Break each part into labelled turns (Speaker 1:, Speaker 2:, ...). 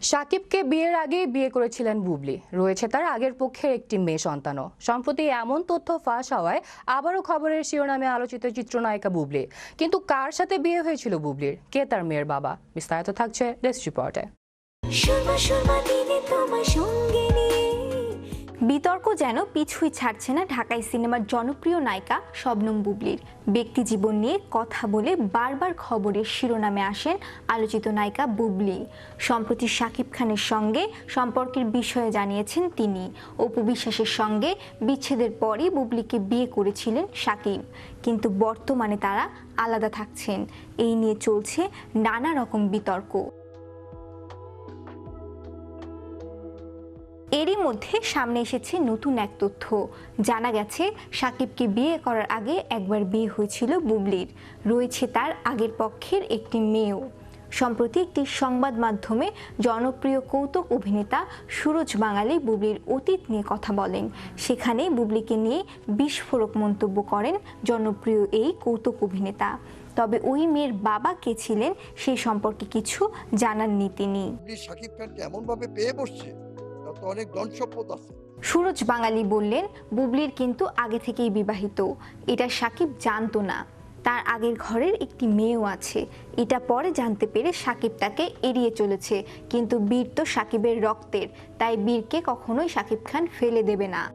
Speaker 1: সাকিবকে বিয়ের আগেই বিয়ে করেছিলেন বুবলি। রয়েছে তার আগের পক্ষের একটি মেয়ে সন্তানও। সম্প্রতি এমন তথ্য ফাঁস হওয়ায় আবারও খবরের শিরোনামে আলোচিত চিত্রনায়িকা বুবলি। কিন্তু কার সাথে বিয়ে হয়েছিল বুবলির? কে তার মেয়ের বাবা? বিস্তারিত থাকছে ডেস্ক রিপোর্টে।
Speaker 2: বিতর্ক যেন পিছুই ছাড়ছে না ঢাকাই সিনেমার জনপ্রিয় নায়িকা শবনম বুবলির। ব্যক্তি জীবন নিয়ে কথা বলে বারবার খবরের শিরোনামে আসেন আলোচিত নায়িকা বুবলি। সম্প্রতি শাকিব খানের সঙ্গে সম্পর্কের বিষয়ে জানিয়েছেন তিনি। অপু বিশ্বাসের সঙ্গে বিচ্ছেদের পরই বুবলিকে বিয়ে করেছিলেন শাকিব। কিন্তু বর্তমানে তারা আলাদা থাকছেন। এই নিয়ে চলছে নানা রকম বিতর্ক। এরই মধ্যে সামনে এসেছে নতুন এক তথ্য। জানা গেছে, সাকিবকে বিয়ে করার আগে একবার বিয়ে হয়েছিল বুবলির। রয়েছে তার আগের পক্ষের একটি মেয়েও। সম্প্রতি একটি সংবাদ মাধ্যমে জনপ্রিয় কৌতুক অভিনেতা সুরজ বাঙালি বুবলির অতীত নিয়ে কথা বলেন। সেখানে বুবলিকে নিয়ে বিস্ফোরক মন্তব্য করেন জনপ্রিয় এই কৌতুক অভিনেতা। তবে ওই মেয়ের বাবা কে ছিলেন সে সম্পর্কে কিছু জানাননি তিনি।
Speaker 3: বুবলি শাকিব খানকে এমন ভাবে পেয়ে বসছে। অনেক আছে।
Speaker 2: সুরজ বাঙালি বললেন, বুবলির কিন্তু আগে থেকেই বিবাহিত। এটা সাকিব জানতো না। তার আগের ঘরের একটি মেয়েও আছে। এটা পরে জানতে পেরে সাকিব তাকে এড়িয়ে চলেছে। কিন্তু বীর তো সাকিবের রক্তের, তাই বীরকে কখনোই সাকিব খান ফেলে দেবে না।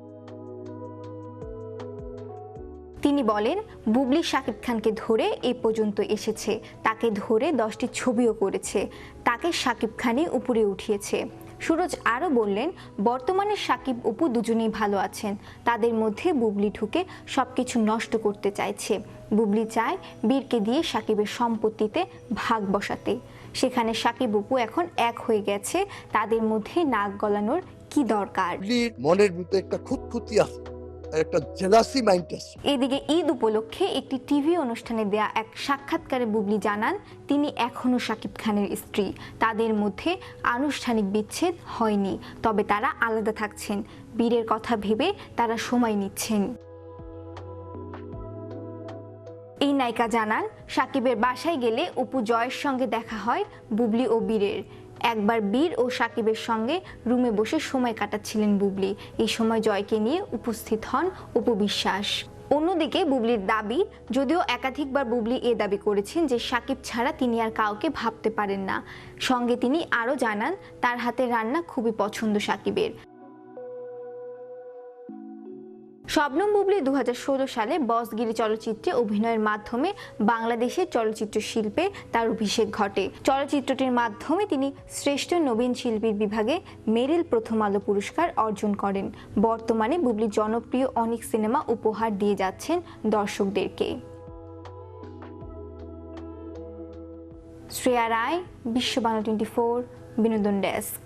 Speaker 2: তিনি বলেন, বুবলি শাকিব খানকে ধরে এ পর্যন্ত এসেছে। তাকে ধরে দশটি ছবিও করেছে। তাকে শাকিব খানই উপরে উঠিয়েছে। সুরজ আরও বললেন, বর্তমানে সাকিব অপু দুজনেই ভালো আছেন। তাদের মধ্যে বুবলি ঢুকে সব কিছু নষ্ট করতে চাইছে। বুবলি চায় বীরকে দিয়ে সাকিবের সম্পত্তিতে ভাগ বসাতে। সেখানে সাকিব অপু এখন এক হয়ে গেছে। তাদের মধ্যে নাক গলানোর কি দরকার?
Speaker 3: মনের ভিতরে একটা খুঁতখুতি আছে। একটা জেলাসি মাইন্ড
Speaker 2: এদিকে ঈদ উপলক্ষে একটি টিভি অনুষ্ঠানে দেয়া এক সাক্ষাৎকারে বুবলি জানান, তিনি এখনও শাকিব খানের স্ত্রী। তাদের মধ্যে আনুষ্ঠানিক বিচ্ছেদ হয়নি, তবে তারা আলাদা থাকছেন। বীরের কথা ভেবে তারা সময় নিচ্ছেন। এই নায়িকা জানান সাকিবের বাসায় গেলে অপু জয়ের সঙ্গে দেখা হয় বুবলি ও বীরের। একবার বীর ও সাকিবের সঙ্গে রুমে বসে সময় কাটাচ্ছিলেন বুবলি। এই সময় জয়কে নিয়ে উপস্থিত হন উপবিশ্বাস অন্যদিকে বুবলির দাবি, যদিও একাধিকবার বুবলি এ দাবি করেছেন যে সাকিব ছাড়া তিনি আর কাউকে ভাবতে পারেন না। সঙ্গে তিনি আরও জানান, তার হাতে রান্না খুবই পছন্দ সাকিবের। শবনম বুবলি দু হাজার ষোলো সালে বসগিরি চলচ্চিত্রে অভিনয়ের মাধ্যমে বাংলাদেশের চলচ্চিত্র শিল্পে তার অভিষেক ঘটে। চলচ্চিত্রটির মাধ্যমে তিনি শ্রেষ্ঠ নবীন শিল্পীর বিভাগে মেরিল প্রথম আলো পুরস্কার অর্জন করেন। বর্তমানে বুবলি জনপ্রিয় অনেক সিনেমা উপহার দিয়ে যাচ্ছেন দর্শকদেরকে। শ্রেয়া রায়, বিশ্ব বাংলা টোয়েন্টি ফোর, বিনোদন ডেস্ক।